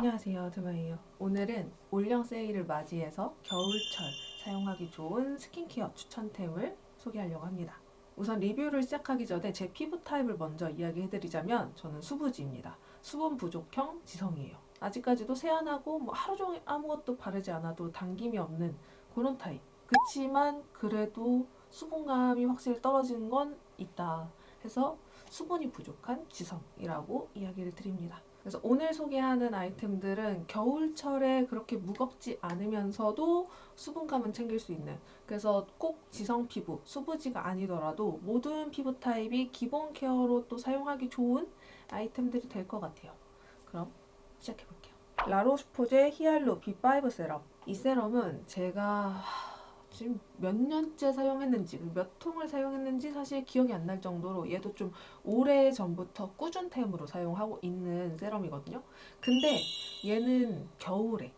안녕하세요. 드마이에요. 오늘은 올영 세일을 맞이해서 겨울철 사용하기 좋은 스킨케어 추천템을 소개하려고 합니다. 우선 리뷰를 시작하기 전에 제 피부 타입을 먼저 이야기해드리자면 저는 수부지입니다. 수분 부족형 지성이에요. 아직까지도 세안하고 뭐 하루 종일 아무것도 바르지 않아도 당김이 없는 그런 타입. 그치만 그래도 수분감이 확실히 떨어지는 건 있다 해서 수분이 부족한 지성이라고 이야기를 드립니다 그래서 오늘 소개하는 아이템들은 겨울철에 그렇게 무겁지 않으면서도 수분감은 챙길 수 있는 그래서 꼭 지성 피부, 수부지가 아니더라도 모든 피부 타입이 기본 케어로 또 사용하기 좋은 아이템들이 될 것 같아요. 그럼 시작해볼게요. 라로슈포제 히알루 B5 세럼. 이 세럼은 제가 지금 몇 년째 사용했는지 몇 통을 사용했는지 사실 기억이 안 날 정도로 얘도 좀 오래 전부터 꾸준템으로 사용하고 있는 세럼이거든요. 근데 얘는 겨울에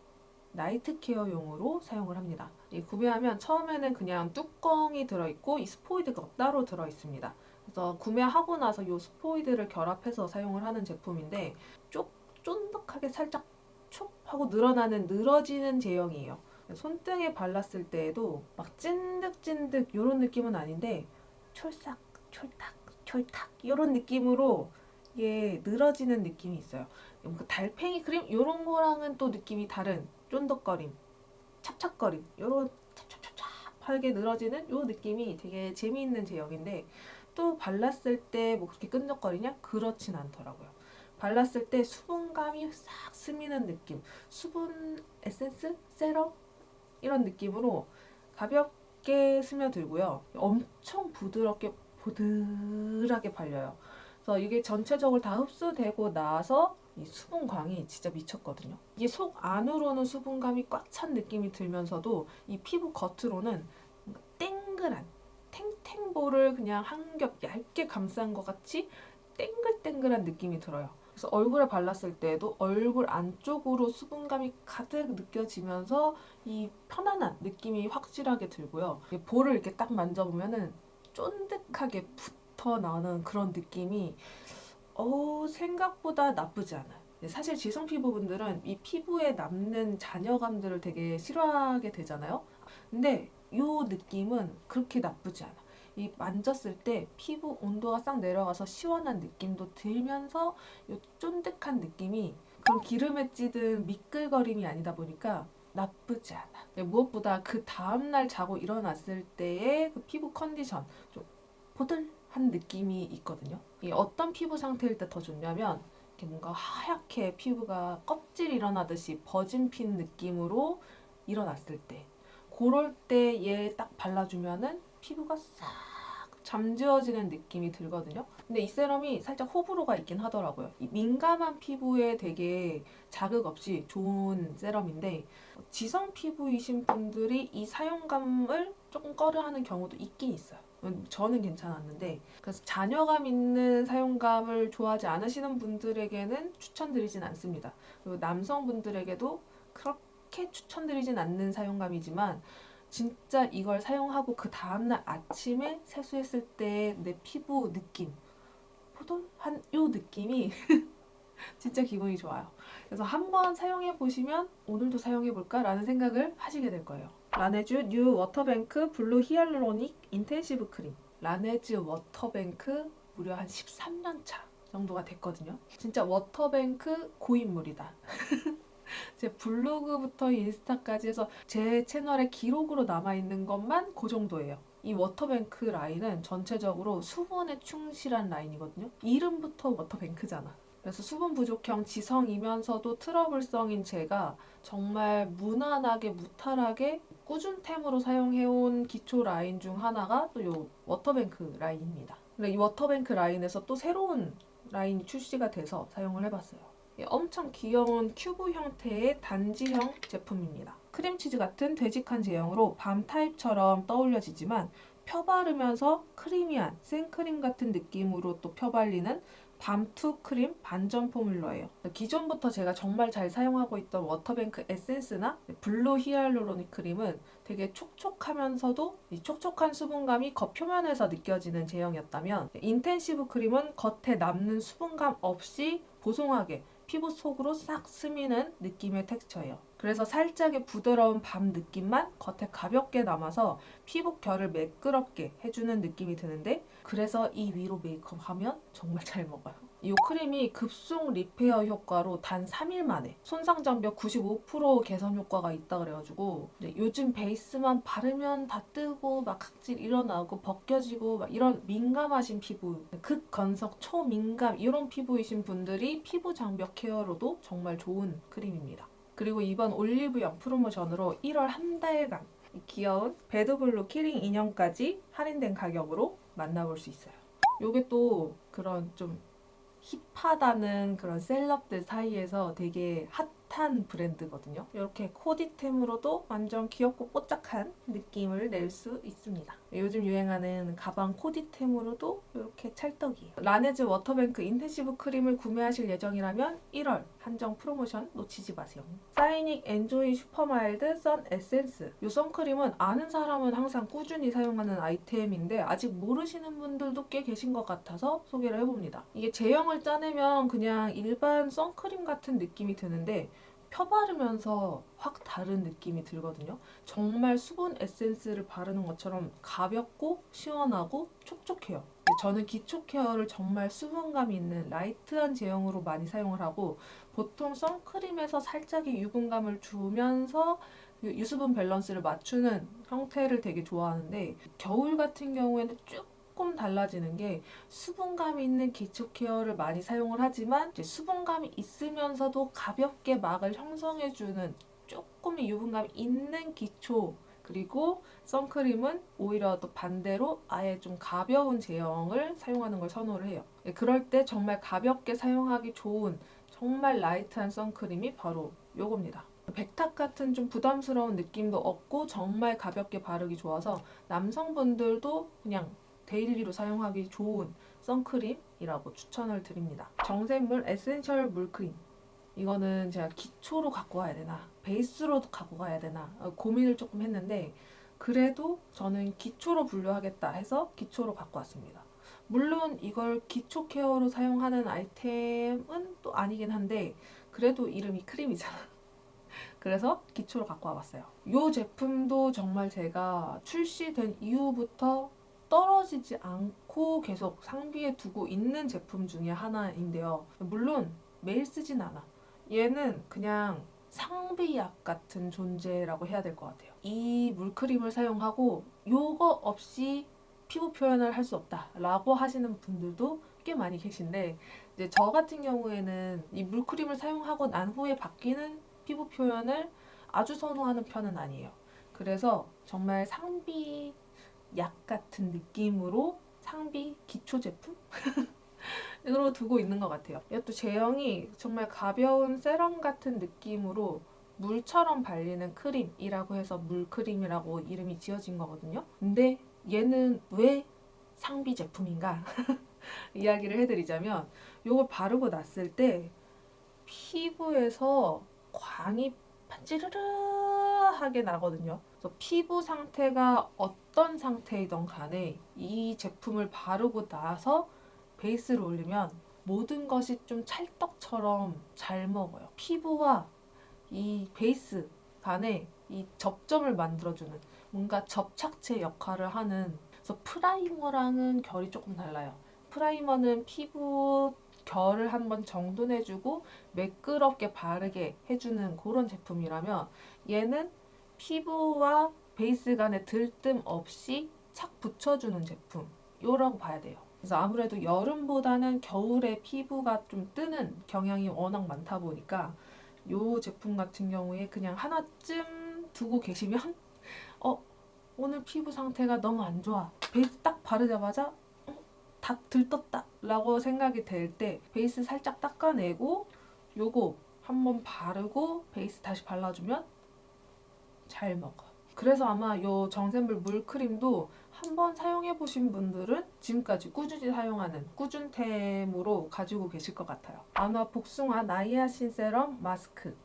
나이트 케어용으로 사용을 합니다. 이 구매하면 처음에는 그냥 뚜껑이 들어있고 이 스포이드가 따로 들어있습니다. 그래서 구매하고 나서 이 스포이드를 결합해서 사용을 하는 제품인데 쪽 쫀득하게 살짝 촉 하고 늘어나는 늘어지는 제형이에요. 손등에 발랐을 때에도 막 찐득찐득 이런 느낌은 아닌데 촐싹 촐탁 촐탁 이런 느낌으로 이게 늘어지는 느낌이 있어요. 뭔가 달팽이 크림 이런 거랑은 또 느낌이 다른 쫀득거림, 찹찹거림 이런 찹찹찹찹하게 늘어지는 이 느낌이 되게 재미있는 제형인데 또 발랐을 때 뭐 그렇게 끈적거리냐? 그렇진 않더라고요. 발랐을 때 수분감이 싹 스미는 느낌, 수분 에센스, 세럼 이런 느낌으로 가볍게 스며들고요. 엄청 부드럽게 보들하게 발려요. 그래서 이게 전체적으로 다 흡수되고 나서 이 수분광이 진짜 미쳤거든요. 이게 속 안으로는 수분감이 꽉 찬 느낌이 들면서도 이 피부 겉으로는 땡글한 탱탱볼을 그냥 한 겹 얇게 감싼 것 같이 땡글땡글한 느낌이 들어요. 그래서 얼굴에 발랐을 때도 얼굴 안쪽으로 수분감이 가득 느껴지면서 이 편안한 느낌이 확실하게 들고요. 이 볼을 이렇게 딱 만져보면은 쫀득하게 붙어 나오는 그런 느낌이 어, 생각보다 나쁘지 않아요. 사실 지성 피부분들은 이 피부에 남는 잔여감들을 되게 싫어하게 되잖아요. 근데 이 느낌은 그렇게 나쁘지 않아. 이 만졌을 때 피부 온도가 싹 내려가서 시원한 느낌도 들면서 이 쫀득한 느낌이 그런 기름에 찌든 미끌거림이 아니다 보니까 나쁘지 않아. 무엇보다 그 다음날 자고 일어났을 때의 그 피부 컨디션 좀 보들한 느낌이 있거든요. 이 어떤 피부 상태일 때 더 좋냐면 이렇게 뭔가 하얗게 피부가 껍질 일어나듯이 버진 핀 느낌으로 일어났을 때 그럴 때 얘 딱 발라주면은 피부가 싹 잠재워지는 느낌이 들거든요. 근데 이 세럼이 살짝 호불호가 있긴 하더라고요. 이 민감한 피부에 되게 자극 없이 좋은 세럼인데 지성 피부이신 분들이 이 사용감을 조금 꺼려하는 경우도 있긴 있어요. 저는 괜찮았는데 그래서 잔여감 있는 사용감을 좋아하지 않으시는 분들에게는 추천드리진 않습니다. 그리고 남성분들에게도 그렇게 추천드리진 않는 사용감이지만 진짜 이걸 사용하고 그 다음날 아침에 세수했을 때 내 피부 느낌 포돌한 요 느낌이 진짜 기분이 좋아요. 그래서 한번 사용해 보시면 오늘도 사용해 볼까 라는 생각을 하시게 될 거예요. 라네즈 뉴 워터뱅크 블루 히알루로닉 인텐시브 크림 라네즈 워터뱅크 무려 한 13년 차 정도가 됐거든요. 진짜 워터뱅크 고인물이다. 제 블로그부터 인스타까지 해서 제 채널에 기록으로 남아있는 것만 그 정도예요. 이 워터뱅크 라인은 전체적으로 수분에 충실한 라인이거든요. 이름부터 워터뱅크잖아. 그래서 수분 부족형 지성이면서도 트러블성인 제가 정말 무난하게 무탈하게 꾸준템으로 사용해온 기초 라인 중 하나가 또이 워터뱅크 라인입니다. 이 워터뱅크 라인에서 또 새로운 라인이 출시가 돼서 사용을 해봤어요. 엄청 귀여운 큐브 형태의 단지형 제품입니다. 크림치즈 같은 되직한 제형으로 밤 타입처럼 떠올려지지만 펴바르면서 크리미한 생크림 같은 느낌으로 또 펴발리는 밤투 크림 반전 포뮬러예요. 기존부터 제가 정말 잘 사용하고 있던 워터뱅크 에센스나 블루 히알루로닉 크림은 되게 촉촉하면서도 이 촉촉한 수분감이 겉 표면에서 느껴지는 제형이었다면 인텐시브 크림은 겉에 남는 수분감 없이 보송하게 피부 속으로 싹 스미는 느낌의 텍스처예요. 그래서 살짝의 부드러운 밤 느낌만 겉에 가볍게 남아서 피부 결을 매끄럽게 해주는 느낌이 드는데 그래서 이 위로 메이크업 하면 정말 잘 먹어요. 이 크림이 급속 리페어 효과로 단 3일 만에 손상 장벽 95% 개선 효과가 있다 그래가지고 네, 요즘 베이스만 바르면 다 뜨고 막 각질 일어나고 벗겨지고 막 이런 민감하신 피부 극건석 초민감 이런 피부이신 분들이 피부 장벽 케어로도 정말 좋은 크림입니다. 그리고 이번 올리브영 프로모션으로 1월 한 달간 이 귀여운 배드블루 키링 인형까지 할인된 가격으로 만나볼 수 있어요. 요게 또 그런 좀 힙하다는 그런 셀럽들 사이에서 되게 핫한 브랜드거든요. 이렇게 코디템으로도 완전 귀엽고 뽀짝한 느낌을 낼 수 있습니다. 요즘 유행하는 가방 코디템으로도 이렇게 찰떡이에요. 라네즈 워터뱅크 인텐시브 크림을 구매하실 예정이라면 1월 한정 프로모션 놓치지 마세요. 사이닉 엔조이 슈퍼마일드 선 에센스. 이 선크림은 아는 사람은 항상 꾸준히 사용하는 아이템인데 아직 모르시는 분들도 꽤 계신 것 같아서 소개를 해봅니다. 이게 제형을 짜내면 그냥 일반 선크림 같은 느낌이 드는데 펴바르면서 확 다른 느낌이 들거든요. 정말 수분 에센스를 바르는 것처럼 가볍고 시원하고 촉촉해요. 저는 기초 케어를 정말 수분감 있는 라이트한 제형으로 많이 사용을 하고 보통 선크림에서 살짝의 유분감을 주면서 그 유수분 밸런스를 맞추는 형태를 되게 좋아하는데 겨울 같은 경우에는 조금 달라지는 게 수분감이 있는 기초 케어를 많이 사용을 하지만 수분감이 있으면서도 가볍게 막을 형성해주는 조금의 유분감이 있는 기초 그리고 선크림은 오히려 또 반대로 아예 좀 가벼운 제형을 사용하는 걸 선호를 해요. 예, 그럴 때 정말 가볍게 사용하기 좋은 정말 라이트한 선크림이 바로 요겁니다. 백탁 같은 좀 부담스러운 느낌도 없고 정말 가볍게 바르기 좋아서 남성분들도 그냥 데일리로 사용하기 좋은 선크림이라고 추천을 드립니다. 정샘물 에센셜 물크림. 이거는 제가 기초로 갖고 가야 되나 베이스로도 갖고 가야 되나 어, 고민을 조금 했는데 그래도 저는 기초로 분류하겠다 해서 기초로 갖고 왔습니다. 물론 이걸 기초 케어로 사용하는 아이템은 또 아니긴 한데 그래도 이름이 크림이잖아. 그래서 기초로 갖고 와봤어요. 이 제품도 정말 제가 출시된 이후부터 떨어지지 않고 계속 상비에 두고 있는 제품 중에 하나인데요. 물론 매일 쓰진 않아. 얘는 그냥 상비약 같은 존재라고 해야 될 것 같아요. 이 물크림을 사용하고 요거 없이 피부 표현을 할 수 없다라고 하시는 분들도 꽤 많이 계신데 이제 저 같은 경우에는 이 물크림을 사용하고 난 후에 바뀌는 피부 표현을 아주 선호하는 편은 아니에요. 그래서 정말 상비 약 같은 느낌으로 상비 기초 제품? 으로 두고 있는 것 같아요. 이것도 제형이 정말 가벼운 세럼 같은 느낌으로 물처럼 발리는 크림이라고 해서 물크림이라고 이름이 지어진 거거든요. 근데 얘는 왜 상비 제품인가? 이야기를 해드리자면 이걸 바르고 났을 때 피부에서 광이 반지르르하게 나거든요. 그래서 피부 상태가 어떤 상태이던 간에 이 제품을 바르고 나서 베이스를 올리면 모든 것이 좀 찰떡처럼 잘 먹어요. 피부와 이 베이스 간에 이 접점을 만들어주는 뭔가 접착제 역할을 하는 그래서 프라이머랑은 결이 조금 달라요. 프라이머는 피부 결을 한번 정돈해주고 매끄럽게 바르게 해주는 그런 제품이라면 얘는 피부와 베이스 간에 들뜸 없이 착 붙여주는 제품 요라고 봐야 돼요. 그래서 아무래도 여름보다는 겨울에 피부가 좀 뜨는 경향이 워낙 많다 보니까 요 제품 같은 경우에 그냥 하나쯤 두고 계시면 어 오늘 피부 상태가 너무 안 좋아 베이스 딱 바르자마자 어, 다 들떴다 라고 생각이 될 때 베이스 살짝 닦아내고 요거 한번 바르고 베이스 다시 발라주면 잘 먹어 그래서 아마 요 정샘물 물크림도 한번 사용해 보신 분들은 지금까지 꾸준히 사용하는 꾸준템으로 가지고 계실 것 같아요. 아마 복숭아 나이아신 세럼 마스크.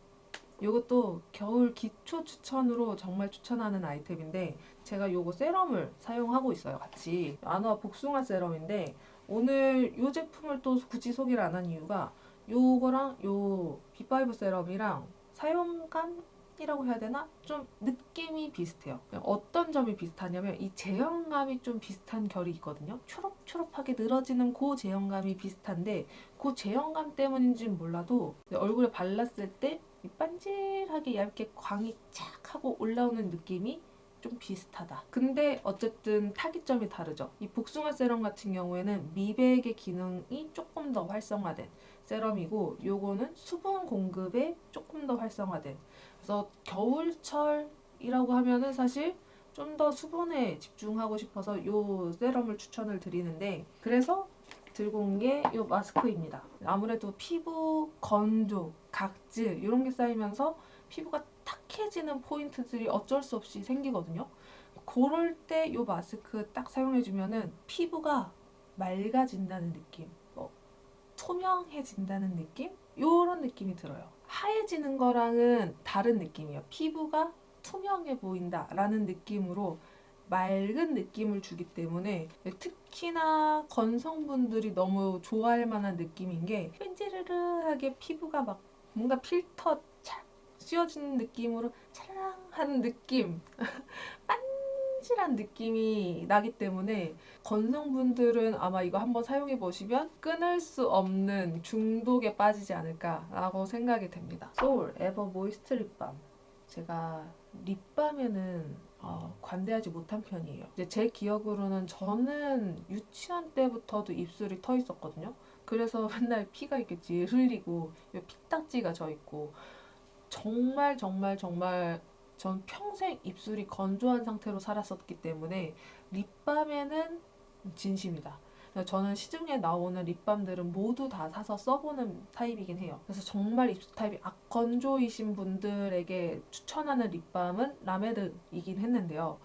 이것도 겨울 기초 추천으로 정말 추천하는 아이템인데 제가 요거 세럼을 사용하고 있어요 같이 아노아 복숭아 세럼인데 오늘 이 제품을 또 굳이 소개를 안 한 이유가 요거랑 요 B5 세럼이랑 사용감 이라고 해야 되나? 좀 느낌이 비슷해요. 어떤 점이 비슷하냐면 이 제형감이 좀 비슷한 결이 있거든요. 초록초록하게 늘어지는 그 제형감이 비슷한데 그 제형감 때문인지는 몰라도 얼굴에 발랐을 때이 반질하게 얇게 광이 착 하고 올라오는 느낌이 좀 비슷하다. 근데 어쨌든 타깃점이 다르죠. 이 복숭아 세럼 같은 경우에는 미백의 기능이 조금 더 활성화된 세럼이고 요거는 수분 공급에 조금 더 활성화된 그래서 겨울철이라고 하면은 사실 좀 더 수분에 집중하고 싶어서 요 세럼을 추천을 드리는데 그래서 들고 온 게 요 마스크입니다. 아무래도 피부 건조, 각질 이런 게 쌓이면서 피부가 탁해지는 포인트들이 어쩔 수 없이 생기거든요. 그럴 때요 마스크 딱 사용해주면은 피부가 맑아진다는 느낌, 뭐 투명해진다는 느낌? 요런 느낌이 들어요. 하얘지는 거랑은 다른 느낌이에요. 피부가 투명해 보인다라는 느낌으로 맑은 느낌을 주기 때문에 특히나 건성분들이 너무 좋아할 만한 느낌인 게 뺀지르르하게 피부가 막 뭔가 필터 착 씌워진 느낌으로 찰랑한 느낌 반질한 느낌이 나기 때문에 건성분들은 아마 이거 한번 사용해 보시면 끊을 수 없는 중독에 빠지지 않을까라고 생각이 됩니다. 소울 에버 모이스트 립밤 제가 립밤에는 어, 관대하지 못한 편이에요. 제 기억으로는 저는 유치원 때부터도 입술이 터 있었거든요. 그래서 맨날 피가 있겠지 흘리고 요 피딱지가 져 있고 정말 정말 정말 전 평생 입술이 건조한 상태로 살았었기 때문에 립밤에는 진심이다. 저는 시중에 나오는 립밤들은 모두 다 사서 써보는 타입이긴 해요. 그래서 정말 입술 타입이 악건조이신 분들에게 추천하는 립밤은 라메르이긴 했는데요.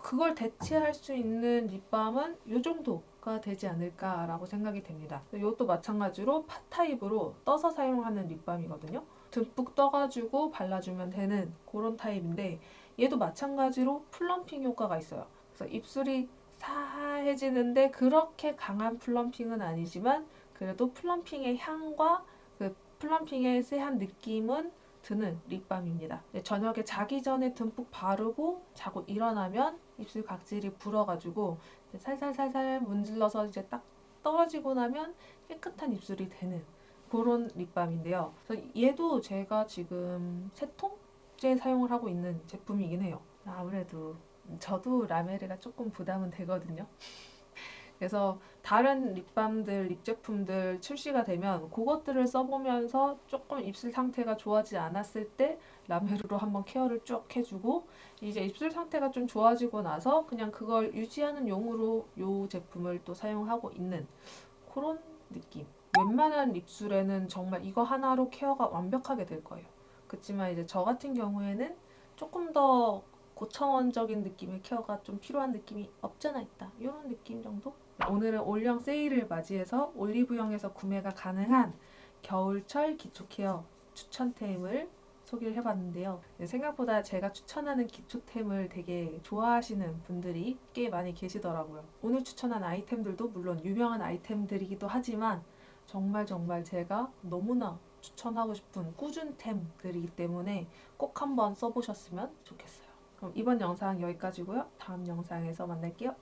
그걸 대체할 수 있는 립밤은 이 정도가 되지 않을까라고 생각이 됩니다. 이것도 마찬가지로 파 타입으로 떠서 사용하는 립밤이거든요. 듬뿍 떠가지고 발라주면 되는 그런 타입인데 얘도 마찬가지로 플럼핑 효과가 있어요. 그래서 입술이 사해지는데 그렇게 강한 플럼핑은 아니지만 그래도 플럼핑의 향과 그 플럼핑의 세한 느낌은 드는 립밤입니다. 네, 저녁에 자기 전에 듬뿍 바르고 자고 일어나면 입술 각질이 불어가지고 살살살살 문질러서 이제 딱 떨어지고 나면 깨끗한 입술이 되는 그런 립밤인데요. 그래서 얘도 제가 지금 세 통째 사용을 하고 있는 제품이긴 해요. 아무래도 저도 라메르가 조금 부담은 되거든요. 그래서 다른 립밤들, 립 제품들 출시가 되면 그것들을 써보면서 조금 입술 상태가 좋아지지 않았을 때 라메르로 한번 케어를 쭉 해주고 이제 입술 상태가 좀 좋아지고 나서 그냥 그걸 유지하는 용으로 이 제품을 또 사용하고 있는 그런 느낌. 웬만한 립술에는 정말 이거 하나로 케어가 완벽하게 될 거예요. 그렇지만 이제 저 같은 경우에는 조금 더 고차원적인 느낌의 케어가 좀 필요한 느낌이 없잖아 있다. 이런 느낌 정도? 오늘은 올영 세일을 맞이해서 올리브영에서 구매가 가능한 겨울철 기초 케어 추천템을 소개를 해봤는데요. 네, 생각보다 제가 추천하는 기초템을 되게 좋아하시는 분들이 꽤 많이 계시더라고요. 오늘 추천한 아이템들도 물론 유명한 아이템들이기도 하지만 정말 정말 제가 너무나 추천하고 싶은 꾸준템들이기 때문에 꼭 한번 써보셨으면 좋겠어요. 그럼 이번 영상 여기까지고요. 다음 영상에서 만날게요.